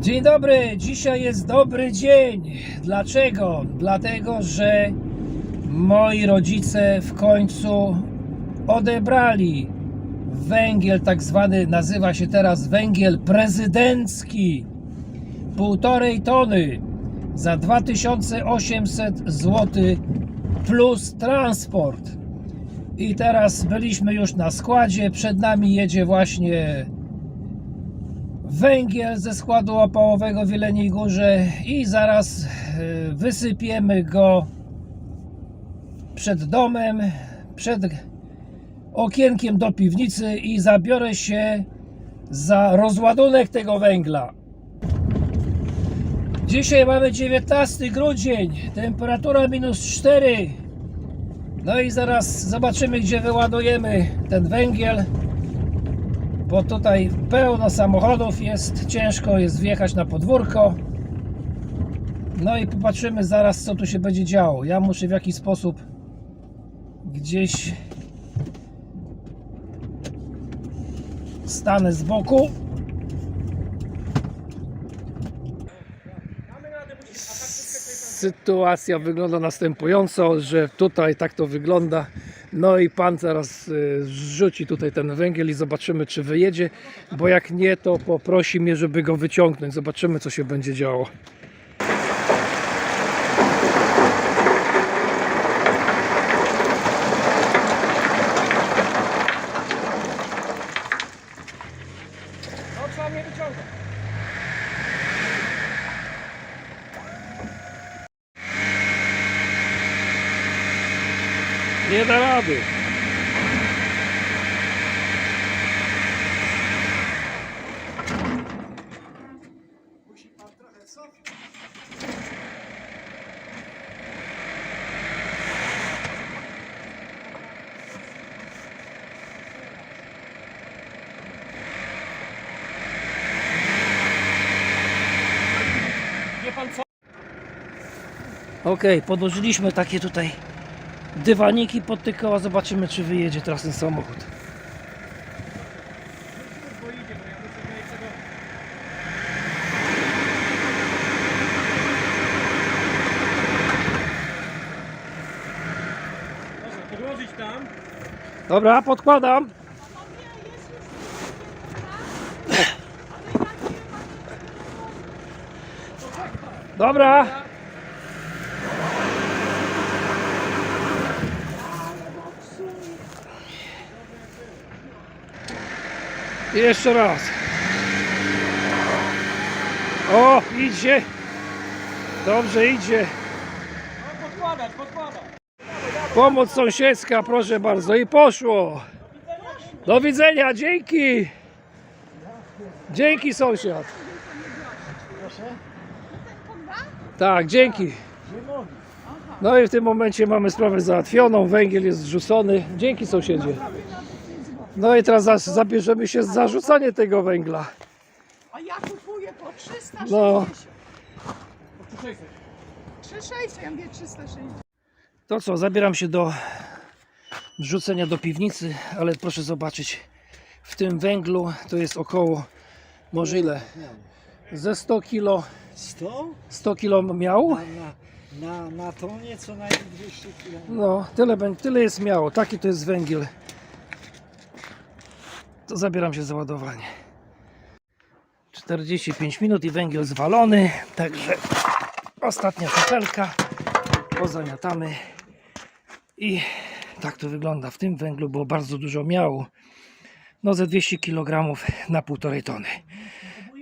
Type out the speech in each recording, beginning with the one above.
Dzień dobry, dzisiaj jest dobry dzień. Dlaczego? Dlatego, że moi rodzice w końcu odebrali węgiel, tak zwany, nazywa się teraz węgiel prezydencki. Półtorej tony za 2800 zł plus transport. I teraz byliśmy już na składzie, przed nami jedzie właśnie węgiel ze składu opałowego w Jeleniej Górze i zaraz e, wysypiemy go przed domem, przed okienkiem do piwnicy i zabiorę się za rozładunek tego węgla. Dzisiaj mamy 19 grudzień, temperatura minus 4. No i zaraz zobaczymy, gdzie wyładujemy ten węgiel bo tutaj pełno samochodów jest, ciężko jest wjechać na podwórko. No i popatrzymy zaraz, co tu się będzie działo. Ja muszę w jakiś sposób gdzieś stanę z boku. Sytuacja wygląda następująco, że tutaj tak to wygląda. No i pan zaraz y, rzuci tutaj ten węgiel i zobaczymy, czy wyjedzie, bo jak nie, to poprosi mnie, żeby go wyciągnąć. Zobaczymy, co się będzie działo. Nie da rady. Okej, podłożyliśmy takie tutaj dywaniki pod te koła. Zobaczymy, czy wyjedzie teraz ten samochód. Podłożyć tam. Dobra, podkładam. Dobra. Jeszcze raz. O, idzie. Dobrze idzie. Podkładać, podkładać. Pomoc sąsiedzka, proszę bardzo. I poszło. Do widzenia, dzięki. Dzięki sąsiad. Tak, dzięki. No i w tym momencie mamy sprawę załatwioną. Węgiel jest zrzucony. Dzięki sąsiedzie. No i teraz za- zabierzemy się za zarzucanie tego węgla. A ja kupuję po 360. No. 360, ja mówię 360. To co, zabieram się do wrzucenia do piwnicy, ale proszę zobaczyć, w tym węglu to jest około, może ile? Ze 100 kilo, 100? 100 kilo miał? Na, na, na, na tonie co najmniej 200 kg. No, tyle, bę- tyle jest miało, taki to jest węgiel. To zabieram się za ładowanie. 45 minut i węgiel zwalony, także ostatnia kropelka, pozamiatamy i tak to wygląda. W tym węglu było bardzo dużo miału, no ze 200 kg na półtorej tony.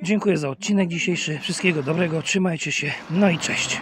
Dziękuję za odcinek dzisiejszy, wszystkiego dobrego, trzymajcie się, no i cześć.